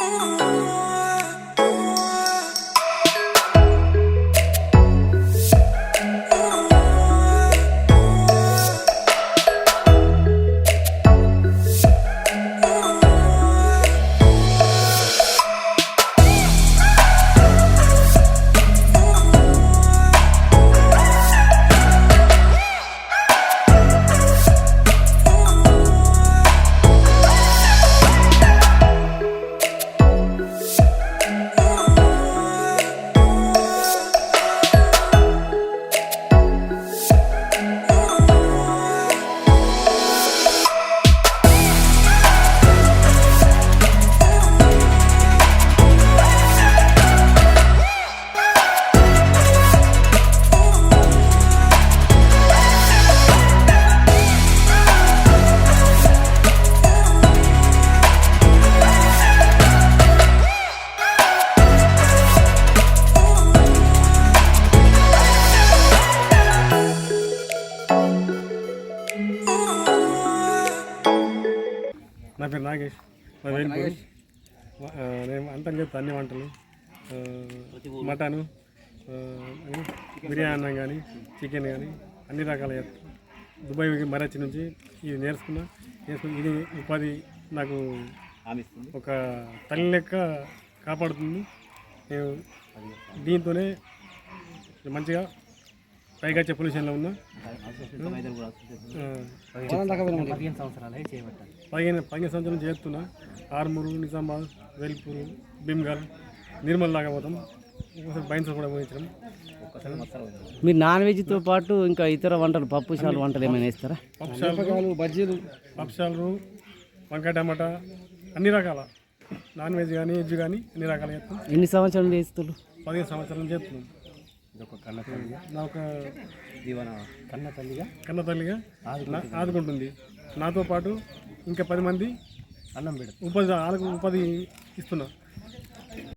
Ooh. నా పేరు నాగేష్ నేను వంటలు చేస్తాను అన్ని వంటలు. మటను బిర్యానీ అన్నం కానీ చికెన్ కానీ అన్ని రకాల దుబాయ్ మరాచి నుంచి ఇది నేర్చుకున్నా. నేర్చుకుని ఇది ఉపాధి నాకు ఒక తల్లి లెక్క కాపాడుతుంది. నేను దీంతోనే మంచిగా పైగా వచ్చే పొల్యూషన్లో ఉన్నా? పదిహేను సంవత్సరాలు పదిహేను పదిహేను సంవత్సరం చేస్తున్నా. ఆర్మూరు నిజామాబాద్ వేల్పూరు భీమ్గల్ నిర్మల్ దాకా పోతాం. ఒకసారి బైన్స్ కూడా పోయించడం మీరు నాన్ వెజ్తో పాటు ఇంకా ఇతర వంటలు పప్పు చాలు వంటలు ఏమైనా వేస్తారా పక్షాలు బజ్జీలు పక్షాలు వంకాయ టమాటా అన్ని రకాల. నాన్ వెజ్ కానీ వెజ్ కానీ అన్ని రకాలు చేస్తాం. ఎన్ని సంవత్సరాలు చేస్తారు పదిహేను సంవత్సరాలు చేస్తున్నాం. కన్న తల్లిగా. నా ఒక దీవన కన్న తల్లిగా. కన్న తల్లిగా నా- ఆదుకుంటుంది. నాతో పాటు ఇంకా పది మంది అన్నం పెడతాం ఉపాధి వాళ్ళకు ఉపాధి ఇస్తున్నా